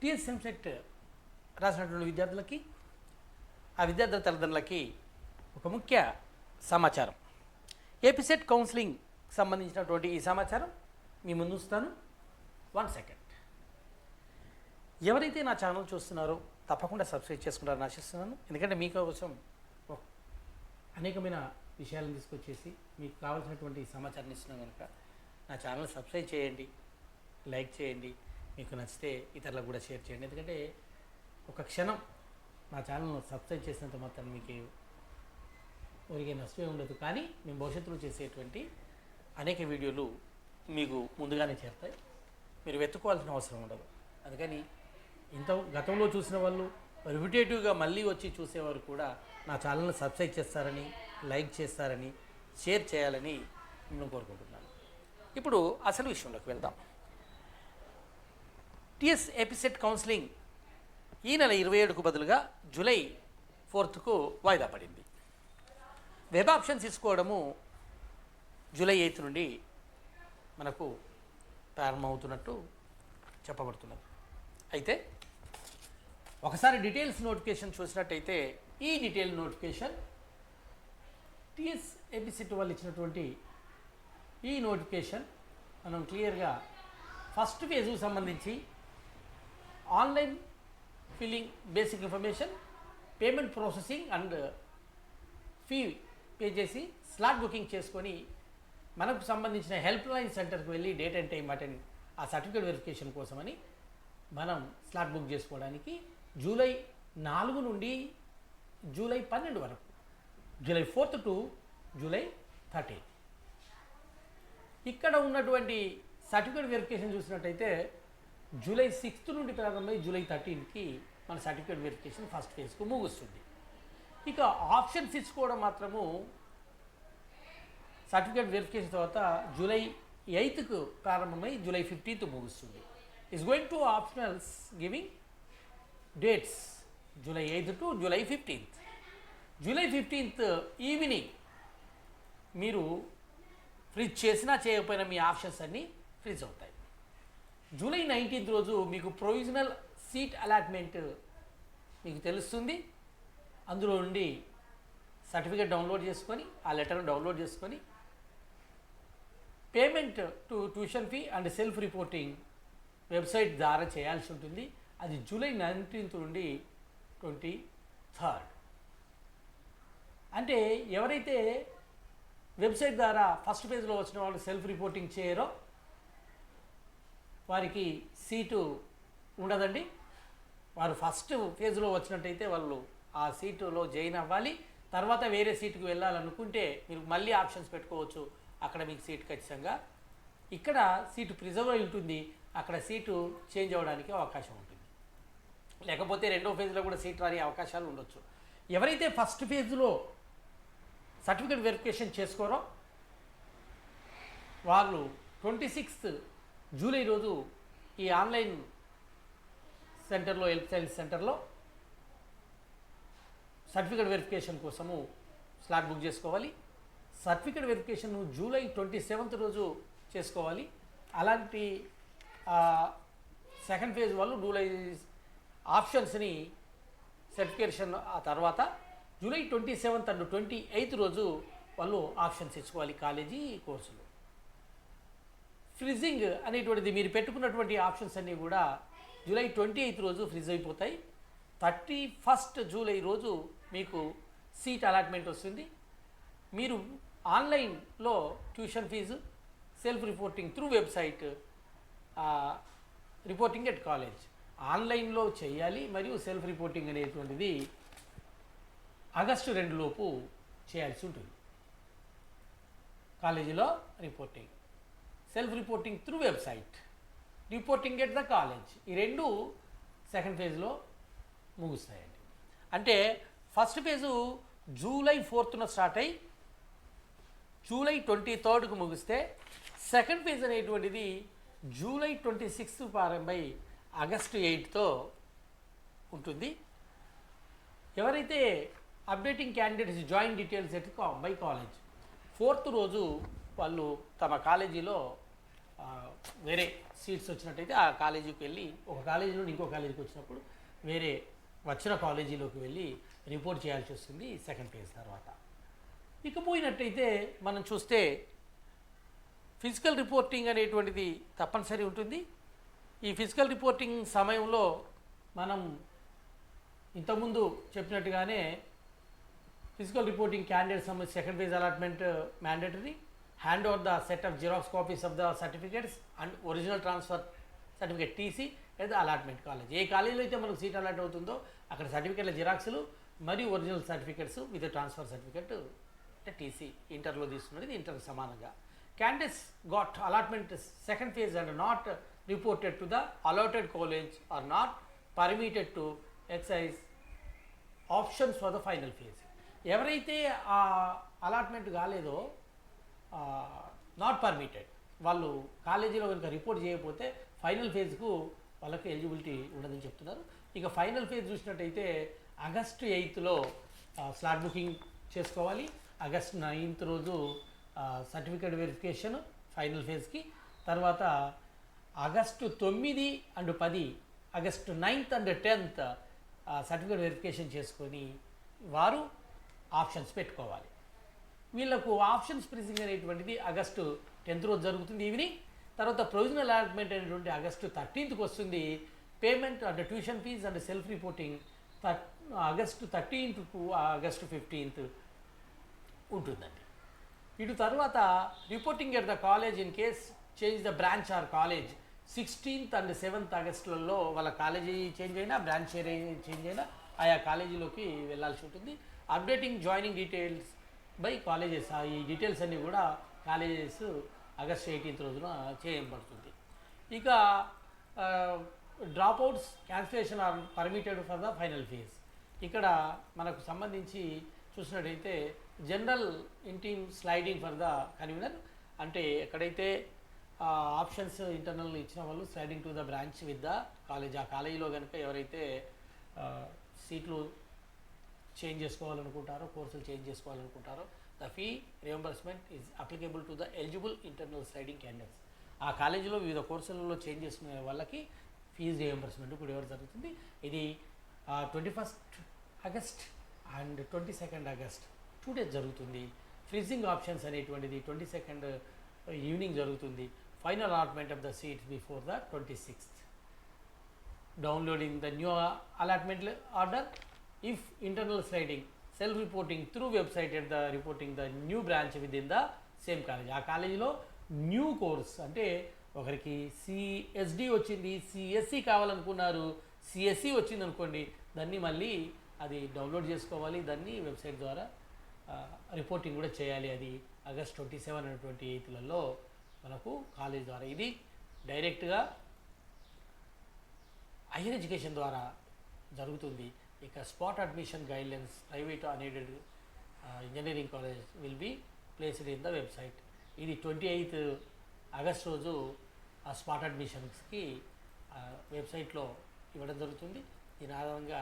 TS set రాసినటువంటి విద్యార్థులకి ఆ విద్యార్థుల తల్లిదండ్రులకి ఒక ముఖ్య సమాచారం. ఏపీసెట్ కౌన్సిలింగ్ సంబంధించినటువంటి ఈ సమాచారం మీ ముందు వన్ సెకండ్. ఎవరైతే నా ఛానల్ చూస్తున్నారో తప్పకుండా సబ్స్క్రైబ్ చేసుకుంటారని ఆశిస్తున్నాను. ఎందుకంటే మీకోసం అనేకమైన విషయాలను తీసుకొచ్చేసి మీకు కావాల్సినటువంటి సమాచారాన్ని ఇస్తున్నాను కనుక నా ఛానల్ సబ్స్క్రైబ్ చేయండి లైక్ చేయండి మీకు నచ్చితే ఇతరులకు కూడా షేర్ చేయండి. ఎందుకంటే ఒక క్షణం నా ఛానల్ను సబ్స్క్రైబ్ చేసినంత మాత్రం మీకు ఒరిగే నష్టమే ఉండదు. కానీ మేము భవిష్యత్తులో చేసేటువంటి అనేక వీడియోలు మీకు ముందుగానే చేరుతాయి. మీరు వెతుక్కోవాల్సిన అవసరం ఉండదు. అందుకని ఇంత గతంలో చూసిన వాళ్ళు రిపిటేటివ్గా మళ్ళీ వచ్చి చూసేవారు కూడా నా ఛానల్ని సబ్స్క్రైబ్ చేస్తారని లైక్ చేస్తారని షేర్ చేయాలని నేను కోరుకుంటున్నాను. ఇప్పుడు అసలు విషయంలోకి వెళ్దాం. టిఎస్ ఎపిసెట్ కౌన్సిలింగ్ ఈ నెల ఇరవై ఏడుకు బదులుగా జూలై ఫోర్త్కు వాయిదా పడింది. వెబ్ ఆప్షన్ తీసుకోవడము జూలై ఎయిత్ నుండి మనకు ప్రారంభమవుతున్నట్టు చెప్పబడుతున్నది. అయితే ఒకసారి డీటెయిల్స్ నోటిఫికేషన్ చూసినట్టయితే ఈ డీటెయిల్ నోటిఫికేషన్ టిఎస్ ఎపిసిట్ వాళ్ళు ఇచ్చినటువంటి ఈ నోటిఫికేషన్ మనం క్లియర్గా ఫస్ట్ ఫేజ్కు సంబంధించి online filling basic information payment processing and fee pay చేసి స్లాట్ బుకింగ్ చేసుకొని మనకు సంబంధించిన హెల్ప్ లైన్ సెంటర్కి వెళ్ళి డేట్ అండ్ టైం అటెండ్ ఆ సర్టిఫికేట్ వెరిఫికేషన్ కోసమని మనం స్లాట్ బుక్ చేసుకోవడానికి జూలై నాలుగు నుండి జూలై పన్నెండు వరకు July fourth to July thirteen ఇక్కడ ఉన్నటువంటి సర్టిఫికేట్ వెరిఫికేషన్ చూసినట్టయితే జూలై సిక్స్త్ నుండి ప్రారంభమై జూలై థర్టీన్కి మన సర్టిఫికేట్ వెరిఫికేషన్ ఫస్ట్ ఫేజ్కు ముగుస్తుంది. ఇక ఆప్షన్స్ ఇచ్చుకోవడం మాత్రము సర్టిఫికేట్ వెరిఫికేషన్ తర్వాత జూలై ఎయిత్కు ప్రారంభమై జూలై ఫిఫ్టీన్త్ ముగుస్తుంది. Is going to optionals giving dates July eighth to July fifteenth. July fifteenth evening మీరు ఫ్రిజ్ చేసినా చేయకపోయినా మీ ఆప్షన్స్ అన్నీ ఫ్రిజ్ అవుతాయి. జూలై నైన్టీన్త్ రోజు మీకు ప్రొవిజనల్ సీట్ అలాట్మెంట్ మీకు తెలుస్తుంది. అందులో నుండి సర్టిఫికేట్ డౌన్లోడ్ చేసుకొని ఆ లెటర్ డౌన్లోడ్ చేసుకొని payment to tuition fee and self reporting website ద్వారా చేయాల్సి ఉంటుంది. అది జూలై నైన్టీన్త్ నుండి ట్వంటీ థర్డ్. అంటే ఎవరైతే వెబ్సైట్ ద్వారా ఫస్ట్ పేజ్లో వచ్చిన వాళ్ళు సెల్ఫ్ రిపోర్టింగ్ చేయరో వారికి సీటు ఉండదండి. వారు ఫస్ట్ ఫేజ్లో వచ్చినట్టయితే వాళ్ళు ఆ సీటులో జాయిన్ అవ్వాలి. తర్వాత వేరే సీటుకు వెళ్ళాలనుకుంటే మీరు మళ్ళీ ఆప్షన్స్ పెట్టుకోవచ్చు. అక్కడ మీకు సీట్ ఖచ్చితంగా. ఇక్కడ సీటు ప్రిజర్వ్ అయి ఉంటుంది. అక్కడ సీటు చేంజ్ అవ్వడానికి అవకాశం ఉంటుంది. లేకపోతే రెండో ఫేజ్లో కూడా సీట్ రాని అవకాశాలు ఉండొచ్చు. ఎవరైతే ఫస్ట్ ఫేజ్లో సర్టిఫికేట్ వెరిఫికేషన్ చేసుకోరో వాళ్ళు ట్వంటీ సిక్స్త్ జూలై రోజు ఈ ఆన్లైన్ సెంటర్లో హెల్ప్ సైన్స్ సెంటర్లో సర్టిఫికేట్ వెరిఫికేషన్ కోసము స్లాట్ బుక్ చేసుకోవాలి. Certificate verification July twenty seventh రోజు చేసుకోవాలి. అలాంటి సెకండ్ ఫేజ్ వాళ్ళు జూలై ఆప్షన్స్ని సర్టిఫికేషన్ ఆ తర్వాత July twenty seventh and twenty eighth రోజు వాళ్ళు ఆప్షన్స్ ఇచ్చుకోవాలి కాలేజీ కోర్సులు. ఫ్రిజింగ్ అనేటువంటిది మీరు పెట్టుకున్నటువంటి ఆప్షన్స్ అన్నీ కూడా జూలై ట్వంటీ ఎయిత్ రోజు ఫ్రిజ్ అయిపోతాయి. థర్టీ ఫస్ట్ జూలై రోజు మీకు సీట్ అలాట్మెంట్ వస్తుంది. మీరు ఆన్లైన్లో tuition fees self reporting through website reporting at college. ఆన్లైన్లో చేయాలి మరియు సెల్ఫ్ రిపోర్టింగ్ అనేటువంటిది ఆగస్టు రెండు లోపు చేయాల్సి ఉంటుంది. కాలేజీలో reporting. Self reporting through website. Reporting at the college. ఈ రెండు సెకండ్ ఫేజ్లో ముగుస్తాయండి. అంటే ఫస్ట్ ఫేజు జూలై ఫోర్త్న స్టార్ట్ అయ్యి జూలై ట్వంటీ థర్డ్కు ముగిస్తే సెకండ్ ఫేజ్ అనేటువంటిది జూలై ట్వంటీ సిక్స్త్ ప్రారంభమై ఆగస్టు ఎయిట్తో ఉంటుంది. ఎవరైతే updating candidates join details at by college fourth రోజు వాళ్ళు తమ కాలేజీలో వేరే సీట్స్ వచ్చినట్టయితే ఆ కాలేజీకి వెళ్ళి ఒక కాలేజీ నుండి ఇంకో కాలేజీకి వచ్చినప్పుడు వేరే వచ్చిన కాలేజీలోకి వెళ్ళి రిపోర్ట్ చేయాల్సి వస్తుంది సెకండ్ ఫేజ్ తర్వాత. ఇకపోయినట్టయితే మనం చూస్తే ఫిజికల్ రిపోర్టింగ్ అనేటువంటిది తప్పనిసరి ఉంటుంది. ఈ ఫిజికల్ రిపోర్టింగ్ సమయంలో మనం ఇంతకుముందు చెప్పినట్టుగానే ఫిజికల్ రిపోర్టింగ్ క్యాండిడేట్ సంబంధించి second phase allotment mandatory hand over the set of xerox copies of the certificates and original transfer certificate TC లేదా అలాట్మెంట్ కాలేజ్ ఏ కాలేజీలో అయితే మనకు సీట్ అలాట్ అవుతుందో అక్కడ సర్టిఫికేట్ల జిరాక్స్లు మరియు original certificates with transfer certificate అంటే టీసీ ఇంటర్లో తీసుకున్నది ఇంటర్ సమానంగా. Candidates got allotment second phase and not reported to the allotted college are not permitted to exercise options for the final phase ఎవరైతే ఆ అలాట్మెంట్ కాలేదో నాట్ పర్మిటెడ్ వాళ్ళు కాలేజీలో కనుక report చేయకపోతే ఫైనల్ ఫేజ్కు వాళ్ళకి ఎలిజిబిలిటీ ఉండదని చెప్తున్నారు. ఇక ఫైనల్ ఫేజ్ చూసినట్టయితే ఆగస్టు ఎయిత్లో స్లాట్ బుకింగ్ చేసుకోవాలి. ఆగస్ట్ నైన్త్ రోజు సర్టిఫికేట్ వెరిఫికేషన్ ఫైనల్ ఫేజ్కి. తర్వాత ఆగస్టు తొమ్మిది అండ్ పది August ninth and tenth certificate verification చేసుకొని వారు ఆప్షన్స్ పెట్టుకోవాలి. వీళ్ళకు ఆప్షన్స్ ప్రిసింగ్ అనేటువంటిది ఆగస్టు టెన్త్ రోజు జరుగుతుంది ఈవినింగ్. తర్వాత ప్రొవిజనల్ అలాట్మెంట్ అనేటువంటి ఆగస్టు థర్టీన్త్కి వస్తుంది. పేమెంట్ అంటే tuition fees and self reporting August థర్టీన్త్కు August fifteenth ఉంటుందండి. ఇటు తర్వాత reporting at the college in case change the branch or college sixteenth and seventh ఆగస్టులలో వాళ్ళ కాలేజీ చేంజ్ అయినా బ్రాంచ్ చేంజ్ అయినా ఆయా కాలేజీలోకి వెళ్ళాల్సి ఉంటుంది. Updating joining details by colleges. ఈ డీటెయిల్స్ అన్నీ కూడా కాలేజెస్ ఆగస్ట్ ఎయిటీన్త్ రోజున చేయబడుతుంది. ఇక drop outs cancellation or permitted for the final fees. ఇక్కడ మనకు సంబంధించి చూసినట్టయితే general interim sliding for the convener అంటే ఎక్కడైతే ఆప్షన్స్ ఇంటర్నల్ ఇచ్చిన వాళ్ళు sliding to the branch with the college. ఆ కాలేజీలో కనుక ఎవరైతే సీట్లు చేంజ్ చేసుకోవాలనుకుంటారో కోర్సులు change చేసుకోవాలనుకుంటారో the fee reimbursement is applicable to the eligible internal sliding candidates ఆ కాలేజీలో వివిధ కోర్సులలో చేంజ్ చేసుకునే వాళ్ళకి ఫీజు రియంబర్స్మెంట్ కూడా ఎవరు జరుగుతుంది. ఇది twenty first August and twenty second August two days జరుగుతుంది. ఫ్రీజింగ్ ఆప్షన్స్ అనేటువంటిది ట్వంటీ సెకండ్ ఈవినింగ్ జరుగుతుంది. Final allotment of the seats before the twenty sixth downloading the new allotment order if internal sliding reporting through website at the reporting the new branch with in the same college ఆ కాలేజీలో new course అంటే ఒకరికి CSD వచ్చింది CSC కావాలనుకున్నారు CSC వచ్చింది అనుకోండి దాన్ని మళ్ళీ అది డౌన్లోడ్ చేసుకోవాలి దాన్ని వెబ్సైట్ ద్వారా రిపోర్టింగ్ కూడా చేయాలి. అది August twenty seven and twenty ఎయిత్లలో మనకు కాలేజ్ ద్వారా. ఇది డైరెక్ట్గా హైయర్ ఎడ్యుకేషన్ ద్వారా జరుగుతుంది. ఇక spot admission guidelines private unaided engineering college will be placed in the website. ఇది ట్వంటీ ఎయిత్ ఆగస్ట్ రోజు ఆ స్పాట్ అడ్మిషన్స్కి వెబ్సైట్లో ఇవ్వడం జరుగుతుంది. దీని ఆధారంగా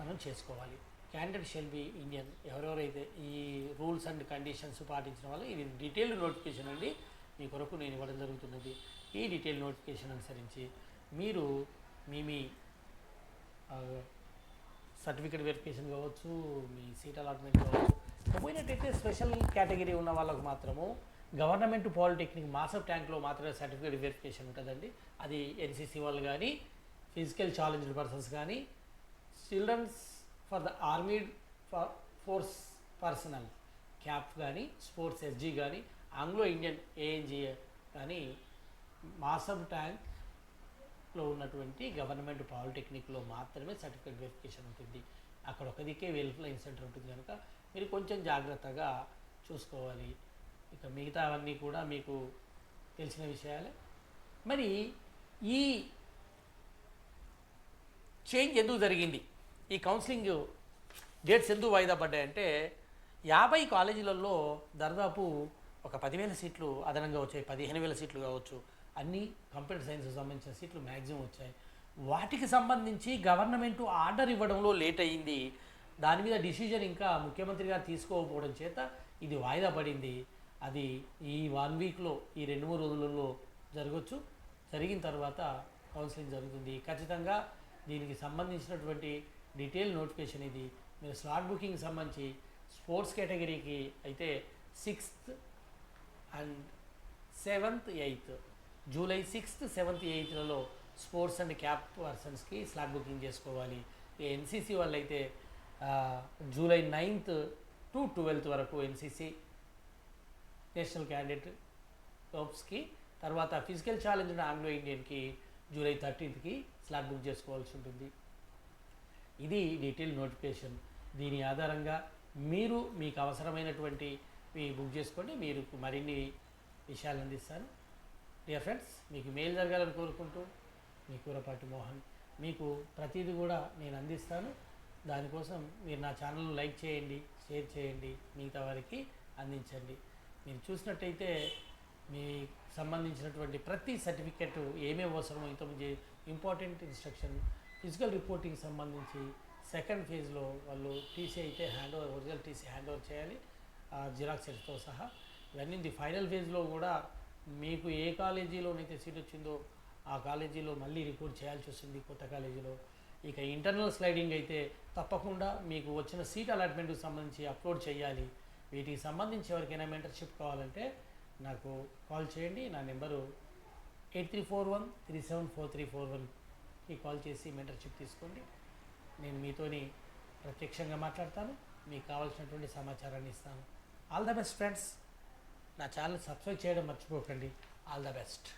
మనం చేసుకోవాలి. Candidate shall be Indian. ఎవరెవరైతే ఈ రూల్స్ అండ్ కండిషన్స్ పాటించిన వాళ్ళు ఇది డీటెయిల్డ్ నోటిఫికేషన్ అండి. మీ కొరకు నేను ఇవ్వడం జరుగుతున్నది. ఈ డీటెయిల్ నోటిఫికేషన్ అనుసరించి మీరు మీ మీ సర్టిఫికేట్ వెరిఫికేషన్ కావచ్చు మీ సీట్ అలాట్మెంట్ కావచ్చు. పోయినట్టయితే స్పెషల్ కేటగిరీ ఉన్న వాళ్ళకు మాత్రము గవర్నమెంట్ పాలిటెక్నిక్ మాసప్ ట్యాంక్లో మాత్రమే సర్టిఫికేట్ వెరిఫికేషన్ ఉంటుందండి. అది ఎన్సీసీ వాళ్ళు కానీ ఫిజికల్ ఛాలెంజ్డ్ పర్సన్స్ కానీ childrens for the army force personnel CAP కానీ స్పోర్ట్స్ ఎస్జీ కానీ ఆంగ్లో ఇండియన్ ఏఎన్జీ కానీ మాసబ్ లో ఉన్నటువంటి గవర్నమెంట్ పాలిటెక్నిక్లో మాత్రమే సర్టిఫికేట్ వెరిఫికేషన్ ఉంటుంది. అక్కడ ఒక దిక్కే వెల్ఫ్లైన్ సెంటర్ ఉంటుంది కనుక మీరు కొంచెం జాగ్రత్తగా చూసుకోవాలి. ఇక మిగతావన్నీ కూడా మీకు తెలిసిన విషయాలే. మరి ఈ చేంజ్ ఎందుకు జరిగింది? ఈ కౌన్సిలింగ్ డేట్స్ ఎందుకు వాయిదా పడ్డాయంటే యాభై కాలేజీలలో దాదాపు ఒక పదివేల సీట్లు అదనంగా వచ్చాయి. పదిహేను వేల సీట్లు కావచ్చు. అన్ని కంప్యూటర్ సైన్స్ సంబంధించిన సీట్లు మ్యాక్సిమం వచ్చాయి. వాటికి సంబంధించి గవర్నమెంట్ ఆర్డర్ ఇవ్వడంలో లేట్ అయ్యింది దాని మీద డిసిజన్ ఇంకా ముఖ్యమంత్రి గారు తీసుకోకపోవడం చేత ఇది వాయిదా పడింది. అది ఈ వన్ వీక్లో ఈ రెండు మూడు రోజులలో జరగచ్చు. జరిగిన తర్వాత కౌన్సిలింగ్ జరుగుతుంది. ఖచ్చితంగా దీనికి సంబంధించినటువంటి డీటెయిల్ నోటిఫికేషన్ ఇది. మీరు స్లాట్ బుకింగ్ సంబంధించి స్పోర్ట్స్ కేటగిరీకి అయితే sixth and seventh eighth July sixth seventh ఎయిత్లలో sports and cap పర్సన్స్కి స్లాట్ బుకింగ్ చేసుకోవాలి. ఎన్సీసీ వాళ్ళు అయితే జూలై నైన్త్ టు ట్వెల్త్ వరకు ఎన్సీసీ నేషనల్ క్యాండిడేట్ టాప్స్కి తర్వాత ఫిజికల్ ఛాలెంజ్ ఉన్న ఆంగ్లో ఇండియన్కి జూలై థర్టీన్త్కి స్లాట్ బుక్ చేసుకోవాల్సి ఉంటుంది. ఇది డీటెయిల్ నోటిఫికేషన్. దీని ఆధారంగా మీరు మీకు అవసరమైనటువంటి మీ బుక్ చేసుకోండి. మీరు మరిన్ని విషయాలు అందిస్తాను. డియర్ ఫ్రెండ్స్ మీకు మేలు జరగాలని కోరుకుంటూ మీ కూరపాటి మోహన్ మీకు ప్రతిదీ కూడా నేను అందిస్తాను. దానికోసం మీరు నా ఛానల్ను లైక్ చేయండి షేర్ చేయండి మిగతా వారికి అందించండి. మీరు చూసినట్టయితే మీ సంబంధించినటువంటి ప్రతి సర్టిఫికెట్ ఏమేమి అవసరమో ఇంతకుముందు ఇంపార్టెంట్ ఇన్స్ట్రక్షన్ ఫిజికల్ రిపోర్టింగ్ సంబంధించి సెకండ్ ఫేజ్లో వాళ్ళు టీసీ అయితే hand over original TC hand over చేయాలి జిరాక్స్ సెట్తో సహా. ఇవన్నీ ఫైనల్ ఫేజ్లో కూడా మీకు ఏ కాలేజీలోనైతే సీట్ వచ్చిందో ఆ కాలేజీలో మళ్ళీ రిపోర్ట్ చేయాల్సి వస్తుంది కొత్త కాలేజీలో. ఇక ఇంటర్నల్ స్లైడింగ్ అయితే తప్పకుండా మీకు వచ్చిన సీట్ అలాట్మెంట్కి సంబంధించి అప్లోడ్ చేయాలి. వీటికి సంబంధించి ఎవరికైనా మెంటర్షిప్ కావాలంటే నాకు కాల్ చేయండి. నా number eight three four one three seven four three four వన్కి కాల్ చేసి మెంటర్షిప్ తీసుకోండి. నేను మీతోని ప్రత్యక్షంగా మాట్లాడతాను. మీకు కావాల్సినటువంటి సమాచారాన్ని ఇస్తాను. ఆల్ ద బెస్ట్ ఫ్రెండ్స్ నా ఛానల్ సబ్స్క్రైబ్ చేయడం మర్చిపోకండి. All the best.